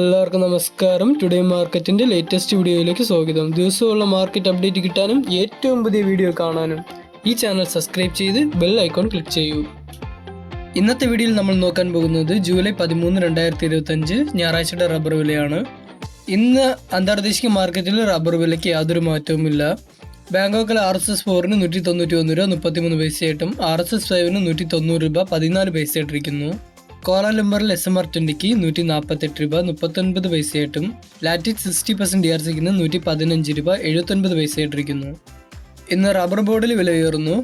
എല്ലാവർക്കും നമസ്കാരം. ടുഡേ മാർക്കറ്റിന്റെ ലേറ്റസ്റ്റ് വീഡിയോയിലേക്ക് സ്വാഗതം. ദിവസമുള്ള മാർക്കറ്റ് അപ്ഡേറ്റ് കിട്ടാനും ഏറ്റവും പുതിയ വീഡിയോ കാണാനും ഈ ചാനൽ സബ്സ്ക്രൈബ് ചെയ്ത് ബെൽ ഐക്കോൺ ക്ലിക്ക് ചെയ്യൂ. ഇന്നത്തെ വീഡിയോയിൽ നമ്മൾ നോക്കാൻ പോകുന്നത് ജൂലൈ പതിമൂന്ന് രണ്ടായിരത്തി ഇരുപത്തഞ്ച് ഞായറാഴ്ചയുടെ റബ്ബർ വിലയാണ്. ഇന്ന് അന്താർദേശിക മാർക്കറ്റിൽ റബ്ബർ വിലയ്ക്ക് യാതൊരു മാറ്റവുമില്ല. ബാങ്കോക്കിൽ ആർ എസ് എസ് ഫോറിന് നൂറ്റി തൊണ്ണൂറ്റി ഒന്ന് രൂപ മുപ്പത്തിമൂന്ന് പൈസയായിട്ടും ആർ എസ് എസ് ഫൈവിന് നൂറ്റി തൊണ്ണൂറ് രൂപ പതിനാല് പൈസയായിട്ടിരിക്കുന്നു. കോലാലംബറിൽ എസ് എം ആർ ട്വന്റിക്ക് നൂറ്റി നാൽപ്പത്തെട്ട് രൂപ മുപ്പത്തൊൻപത് പൈസയായിട്ടും latex sixty percent D R സിക്കിന് നൂറ്റി പതിനഞ്ച് രൂപ എഴുപത്തൊൻപത് പൈസയായിട്ടിരിക്കുന്നു. ഇന്ന് റബ്ബർ ബോർഡിൽ വില ഉയർന്നു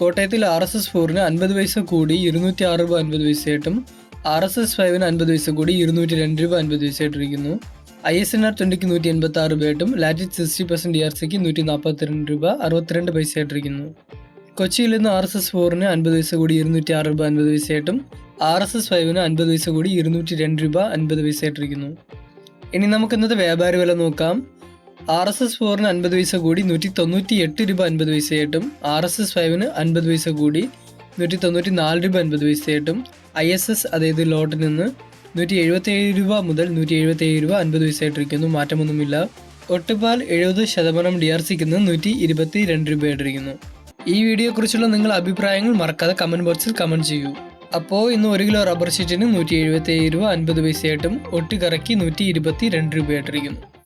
കോട്ടയത്തിൽ ആർ എസ് എസ് ഫോറിന് അൻപത് പൈസ കൂടി ഇരുന്നൂറ്റി ആറ് രൂപ അൻപത് പൈസയായിട്ടും ആർ എസ് എസ് ഫൈവിന് അൻപത് പൈസ കൂടി ഇരുന്നൂറ്റി രണ്ട് രൂപ അൻപത് പൈസയായിട്ടിരിക്കുന്നു. ഐ എസ് എൻ ആർ ട്വന്റിക്ക് നൂറ്റി എൺപത്തി ആറ് രൂപയായിട്ടും latex sixty percent D R സിക്ക് നൂറ്റി നാൽപ്പത്തിരണ്ട് രൂപ അറുപത്തിരണ്ട് പൈസയായിട്ടിരിക്കുന്നു. കൊച്ചിയിൽ നിന്ന് ആർ എസ് എസ് ഫോറിന് അൻപത് പൈസ കൂടി ഇരുന്നൂറ്റി ആറ് രൂപ അൻപത് പൈസയായിട്ടും ആർ എസ് എസ് ഫൈവിന് അൻപത് പൈസ കൂടി ഇരുന്നൂറ്റി രണ്ട് രൂപ അൻപത് പൈസ ആയിട്ടിരിക്കുന്നു ഇനി നമുക്ക് ഇന്നത്തെ വ്യാപാര വില നോക്കാം. ആർ എസ് എസ് ഫോറിന് അൻപത് പൈസ കൂടി നൂറ്റി തൊണ്ണൂറ്റി എട്ട് രൂപ അൻപത് പൈസയായിട്ടും ആർ എസ് എസ് ഫൈവിന് അൻപത് പൈസ കൂടി നൂറ്റി തൊണ്ണൂറ്റി നാല് രൂപ അൻപത് പൈസയായിട്ടും ഐ എസ് എസ് അതായത് ലോട്ടിൽ നിന്ന് നൂറ്റി എഴുപത്തി ഏഴ് രൂപ മുതൽ നൂറ്റി എഴുപത്തി ഏഴ് രൂപ അൻപത് പൈസയായിട്ടിരിക്കുന്നു മാറ്റമൊന്നുമില്ല. ഒട്ടുപാൽ എഴുപത് ശതമാനം ഡി ആർ സിക്കുന്ന നൂറ്റി ഇരുപത്തി രണ്ട് രൂപയായിട്ടിരിക്കുന്നു ഈ വീഡിയോയെക്കുറിച്ചുള്ള നിങ്ങളുടെ അഭിപ്രായങ്ങൾ മറക്കാതെ കമന്റ് ബോക്സിൽ കമന്റ് ചെയ്യൂ. അപ്പോൾ ഇന്ന് ഒരു കിലോ റബ്ബർ ഷീറ്റിന് നൂറ്റി എഴുപത്തി ഏഴ് രൂപ അൻപത് പൈസയായിട്ടും ഒട്ട് കറക്കി നൂറ്റി ഇരുപത്തി രണ്ട് രൂപയായിട്ടിരിക്കുന്നു.